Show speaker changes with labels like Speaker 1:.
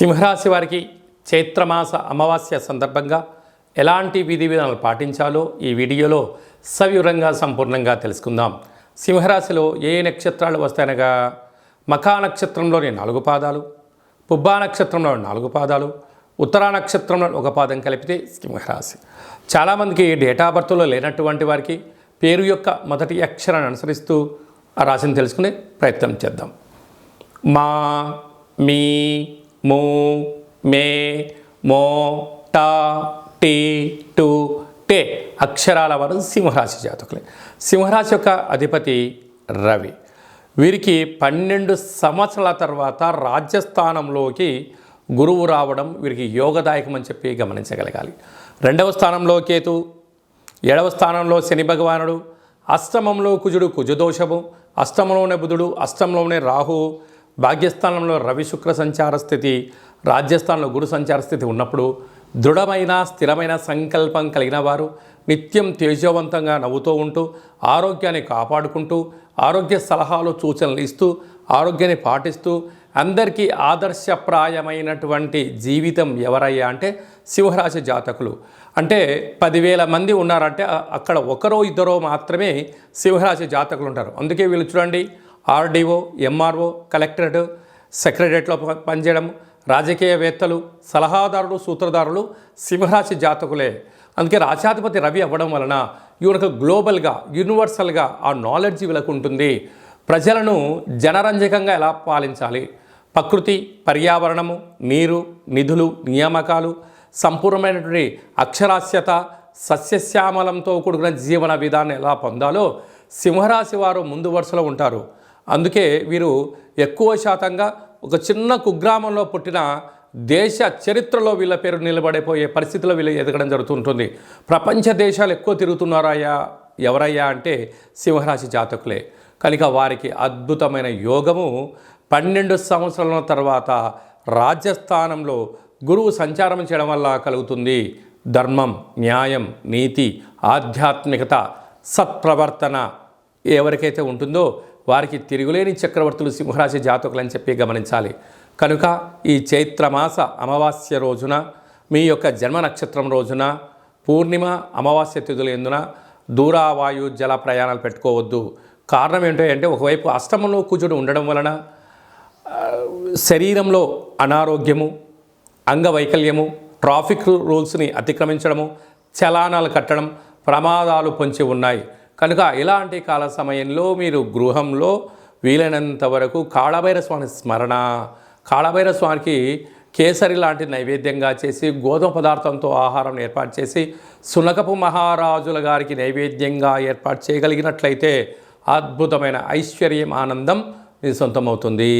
Speaker 1: సింహరాశి వారికి చైత్రమాస అమావాస్య సందర్భంగా ఎలాంటి విధి విధానాలు పాటించాలో ఈ వీడియోలో సవివరంగా సంపూర్ణంగా తెలుసుకుందాం. సింహరాశిలో ఏ నక్షత్రాలు వస్తాయనగా మఖా నక్షత్రంలోని నాలుగు పాదాలు పుబ్బా నక్షత్రంలో నాలుగు పాదాలు ఉత్తరా నక్షత్రంలో ఒక పాదం కలిపితే సింహరాశి. చాలామందికి డేటా బర్త్లో లేనటువంటి వారికి పేరు యొక్క మొదటి అక్షరాన్ని అనుసరిస్తూ ఆ రాశిని తెలుసుకునే ప్రయత్నం చేద్దాం. మా మీ మూ మే మో టా టీ టు టే అక్షరాల వారు సింహరాశి జాతకులే. సింహరాశి యొక్క అధిపతి రవి. వీరికి పన్నెండు సంవత్సరాల తర్వాత రాజ్యస్థానంలోకి గురువు రావడం వీరికి యోగదాయకం అని చెప్పి గమనించగలగాలి. రెండవ స్థానంలో కేతు ఏడవ స్థానంలో శని భగవానుడు అష్టమంలో కుజుడు కుజదోషము అష్టమంలోనే బుధుడు అష్టంలోనే రాహువు భాగ్యస్థానంలో రవి శుక్ర సంచార స్థితి రాజ్యస్థానంలో గురు సంచార స్థితి ఉన్నప్పుడు దృఢమైన స్థిరమైన సంకల్పం కలిగిన వారు నిత్యం తేజవంతంగా నవ్వుతూ ఉంటూ ఆరోగ్యాన్ని కాపాడుకుంటూ ఆరోగ్య సలహాలు సూచనలు ఇస్తూ ఆరోగ్యాన్ని పాటిస్తూ అందరికీ ఆదర్శప్రాయమైనటువంటి జీవితం ఎవరయ్యా అంటే సింహరాశి జాతకులు. అంటే పదివేల మంది ఉన్నారంటే అక్కడ ఒకరో ఇద్దరో మాత్రమే సింహరాశి జాతకులు ఉంటారు. అందుకే వీళ్ళు చూడండి ఆర్డీఓ ఎంఆర్ఓ కలెక్టరేట్ సెక్రటరియట్లో పనిచేయడం రాజకీయవేత్తలు సలహాదారులు సూత్రధారులు సింహరాశి జాతకులే. అందుకే రాశాధిపతి రవి అవ్వడం వలన ఈయనకు గ్లోబల్గా యూనివర్సల్గా ఆ నాలెడ్జ్ వీళ్ళకు ఉంటుంది ప్రజలను జనరంజకంగా ఎలా పాలించాలి? ప్రకృతి పర్యావరణము నీరు నిధులు నియామకాలు సంపూర్ణమైనటువంటి అక్షరాస్యత సస్యశ్యామలంతో కూడుకున్న జీవన విధానం ఎలా పొందాలో సింహరాశి వారు ముందు వరుసలో ఉంటారు. అందుకే వీరు ఎక్కువ శాతంగా ఒక చిన్న కుగ్రామంలో పుట్టిన దేశ చరిత్రలో వీళ్ళ పేరు నిలబడిపోయే పరిస్థితిలో వీళ్ళు ఎదగడం జరుగుతుంటుంది. ప్రపంచ దేశాలు ఎక్కువ తిరుగుతున్నారయ్యా ఎవరయ్యా అంటే సింహరాశి జాతకులే. కనుక వారికి అద్భుతమైన యోగము. పన్నెండు సంవత్సరాల తర్వాత రాజ్యస్థానంలో గురువు సంచారం చేయడం వల్ల కలుగుతుంది. ధర్మం న్యాయం నీతి ఆధ్యాత్మికత సత్ప్రవర్తన ఎవరికైతే ఉంటుందో వారికి తిరుగులేని చక్రవర్తులు సింహరాశి జాతకులని చెప్పి గమనించాలి. కనుక ఈ చైత్రమాస అమావాస్య రోజున మీ యొక్క జన్మ నక్షత్రం రోజున పూర్ణిమ అమావాస్య తిథుల ఎందున దూరావాయు జల ప్రయాణాలు పెట్టుకోవద్దు. కారణం ఏంటంటే ఒకవైపు అష్టమంలో కుజుడు ఉండడం వలన శరీరంలో అనారోగ్యము అంగవైకల్యము ట్రాఫిక్ రూల్స్ని అతిక్రమించడము చలానాలు కట్టడం ప్రమాదాలు పొంచి ఉన్నాయి. కనుక ఇలాంటి కాల సమయంలో మీరు గృహంలో వీలైనంత వరకు కాళభైర స్వామి స్మరణ కాళభైర స్వామికి కేసరి లాంటి నైవేద్యంగా చేసి గోధుమ పదార్థంతో ఆహారం ఏర్పాటు చేసి సునకపు మహారాజుల గారికి నైవేద్యంగా ఏర్పాటు చేయగలిగినట్లయితే అద్భుతమైన ఐశ్వర్యం ఆనందం మీ సొంతమవుతుంది.